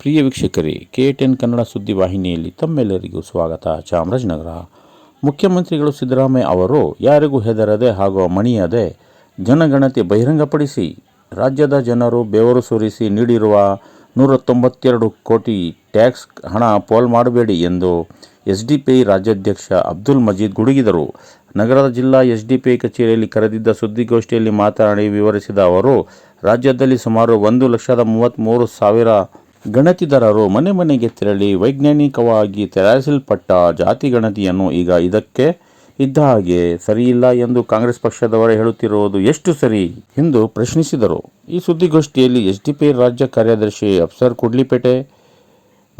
ಪ್ರಿಯ ವೀಕ್ಷಕರೇ, K ten Kannada ಸುದ್ದಿ ವಾಹಿನಿಯಲ್ಲಿ ತಮ್ಮೆಲ್ಲರಿಗೂ ಸ್ವಾಗತ. ಚಾಮರಾಜನಗರ. ಮುಖ್ಯಮಂತ್ರಿಗಳು ಸಿದ್ದರಾಮಯ್ಯ ಅವರು, ಯಾರಿಗೂ ಹೆದರದೆ ಹಾಗೂ ಮಣಿಯದೆ ಜನಗಣತಿ ಬಹಿರಂಗಪಡಿಸಿ, ರಾಜ್ಯದ ಜನರು ಬೆವರು ಸುರಿಸಿ ನೀಡಿರುವ ನೂರ ತೊಂಬತ್ತೆರಡು ಕೋಟಿ ಟ್ಯಾಕ್ಸ್ ಹಣ ಪೋಲ್ ಮಾಡಬೇಡಿ ಎಂದು ಎಸ್ ಡಿ ಪಿ ರಾಜ್ಯಾಧ್ಯಕ್ಷ ಅಬ್ದುಲ್ ಮಜೀದ್ ಗುಡುಗಿದರು. ನಗರದ ಜಿಲ್ಲಾ ಎಸ್ ಡಿ ಪಿ ಕಚೇರಿಯಲ್ಲಿ ಕರೆದಿದ್ದ ಸುದ್ದಿಗೋಷ್ಠಿಯಲ್ಲಿ ಮಾತನಾಡಿ ವಿವರಿಸಿದ ಅವರು, ರಾಜ್ಯದಲ್ಲಿ ಸುಮಾರು ಒಂದು ಲಕ್ಷದ ಮೂವತ್ತ್ಮೂರು ಸಾವಿರ ಗಣತಿದಾರರು ಮನೆ ಮನೆಗೆ ತೆರಳಿ ವೈಜ್ಞಾನಿಕವಾಗಿ ತಯಾರಿಸಲ್ಪಟ್ಟ ಜಾತಿ ಗಣತಿಯನ್ನು ಈಗ ಇದಕ್ಕೆ ಇದ್ದ ಹಾಗೆ ಸರಿಯಿಲ್ಲ ಎಂದು ಕಾಂಗ್ರೆಸ್ ಪಕ್ಷದವರೇ ಹೇಳುತ್ತಿರುವುದು ಎಷ್ಟು ಸರಿ ಎಂದು ಪ್ರಶ್ನಿಸಿದರು. ಈ ಸುದ್ದಿಗೋಷ್ಠಿಯಲ್ಲಿ ಎಸ್ ಡಿ ಪಿ ರಾಜ್ಯ ಕಾರ್ಯದರ್ಶಿ ಅಫ್ಸರ್ ಕುಡ್ಲಿಪೇಟೆ,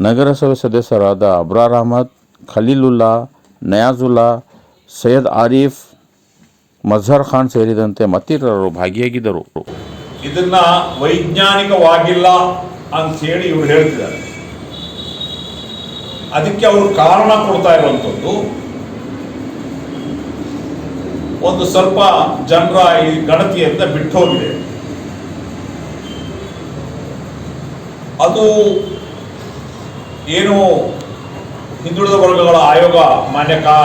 ನಗರಸಭೆ ಸದಸ್ಯರಾದ ಅಬ್ರಾರ್ ಅಹಮದ್, ಖಲೀಲುಲ್ಲಾ, ನಯಾಜುಲ್ಲಾ, ಸೈಯದ್ ಆರೀಫ್, ಮಜಹರ್ ಖಾನ್ ಸೇರಿದಂತೆ ಮತ್ತಿತರರು ಭಾಗಿಯಾಗಿದ್ದರು. ಇದನ್ನು ವೈಜ್ಞಾನಿಕವಾಗಿಲ್ಲ ಅಂತ ಹೇಳಿ ಇವ್ರು ಹೇಳ್ತಿದ್ದಾರೆ. ಅದಕ್ಕೆ ಅವರು ಕಾರಣ ಕೊಡ್ತಾ ಇರುವಂಥದ್ದು, ಒಂದು ಸ್ವಲ್ಪ ಜನರ ಈ ಗಣತಿಯಿಂದ ಬಿಟ್ಟು ಹೋಗಿದೆ. ಅದು ಏನು ಹಿಂದುಳಿದ ವರ್ಗಗಳ ಆಯೋಗ, ಮಾನ್ಯ ಕಾ,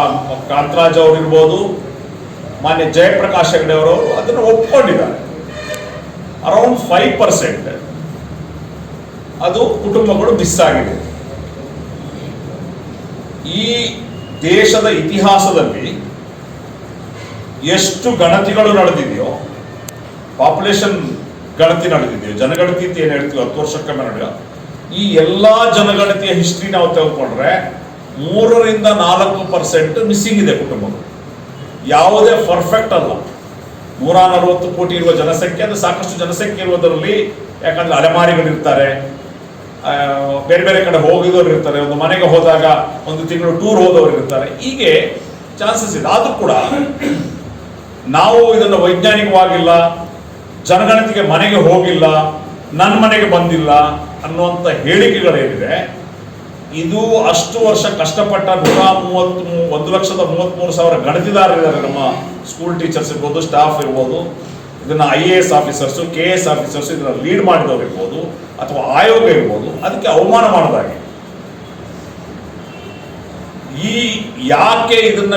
ಕಾಂತರಾಜ್ ಅವರಿರ್ಬೋದು ಮಾನ್ಯ ಜಯಪ್ರಕಾಶ್ ಹೆಗಡೆ ಅವರು ಅದನ್ನು ಒಪ್ಕೊಂಡಿದ್ದಾರೆ. ಅರೌಂಡ್ ಫೈವ್ ಪರ್ಸೆಂಟ್ ಅದು ಕುಟುಂಬಗಳು ಮಿಸ್ ಆಗಿದೆ ಈ ದೇಶದ ಇತಿಹಾಸದಲ್ಲಿ ಎಷ್ಟು ಗಣತಿಗಳು ನಡೆದಿದೆಯೋ ಪಾಪ್ಯುಲೇಷನ್ ಗಣತಿ ನಡೆದಿದೆಯೋ ಜನಗಣತಿ ಅಂತ ಏನು ಹೇಳ್ತೀವಿ, ಹತ್ತು ವರ್ಷಕ್ಕೊಮ್ಮೆ ನಡೆಯೋ, ಈ ಎಲ್ಲಾ ಜನಗಣತಿಯ ಹಿಸ್ಟ್ರಿ ನಾವು ತೆಗೆದುಕೊಂಡ್ರೆ ಮೂರರಿಂದ ನಾಲ್ಕು ಪರ್ಸೆಂಟ್ ಮಿಸ್ಸಿಂಗ್ ಇದೆ ಕುಟುಂಬಗಳು. ಯಾವುದೇ ಪರ್ಫೆಕ್ಟ್ ಅಲ್ಲ. ನೂರ ನಲವತ್ತು ಕೋಟಿ ಇರುವ ಜನಸಂಖ್ಯೆ ಅಂದ್ರೆ ಸಾಕಷ್ಟು ಜನಸಂಖ್ಯೆ ಇರುವುದರಲ್ಲಿ ಯಾಕಂದ್ರೆ ಅಲೆಮಾರಿಗಳಿರ್ತಾರೆ ಬೇರೆ ಬೇರೆ ಕಡೆ ಹೋಗಿದವರು ಇರ್ತಾರೆ. ಒಂದು ಮನೆಗೆ ಹೋದಾಗ ಒಂದು ತಿಂಗಳು ಟೂರ್ ಹೋದವರು ಇರ್ತಾರೆ. ಹೀಗೆ ಚಾನ್ಸಸ್ ಇದೆ. ಆದ್ರೂ ಕೂಡ ನಾವು ಇದನ್ನು ವೈಜ್ಞಾನಿಕವಾಗಿಲ್ಲ, ಜನಗಣತಿಗೆ ಮನೆಗೆ ಹೋಗಿಲ್ಲ ನನ್ನ ಮನೆಗೆ ಬಂದಿಲ್ಲ ಅನ್ನುವಂಥ ಹೇಳಿಕೆಗಳೇನಿದೆ, ಇದು ಅಷ್ಟು ವರ್ಷ ಕಷ್ಟಪಟ್ಟ ನೂರ ಮೂವತ್ತ್ ಒಂದು ಲಕ್ಷದ ಮೂವತ್ತ್ಮೂರು ಸಾವಿರ ಗಣತಿದಾರರಿದ್ದಾರೆ ನಮ್ಮ ಸ್ಕೂಲ್ ಟೀಚರ್ಸ್ ಇರ್ಬೋದು ಸ್ಟಾಫ್ ಇರ್ಬೋದು. ಇದನ್ನ I A S officers K S officers ಇದನ್ನ ಲೀಡ್ ಮಾಡಿದವರು ಇರ್ಬೋದು, ಅಥವಾ ಆಯೋಗ ಇರ್ಬೋದು, ಅದಕ್ಕೆ ಅವಮಾನ ಮಾಡೋದಾಗಿ. ಈ ಯಾಕೆ ಇದನ್ನ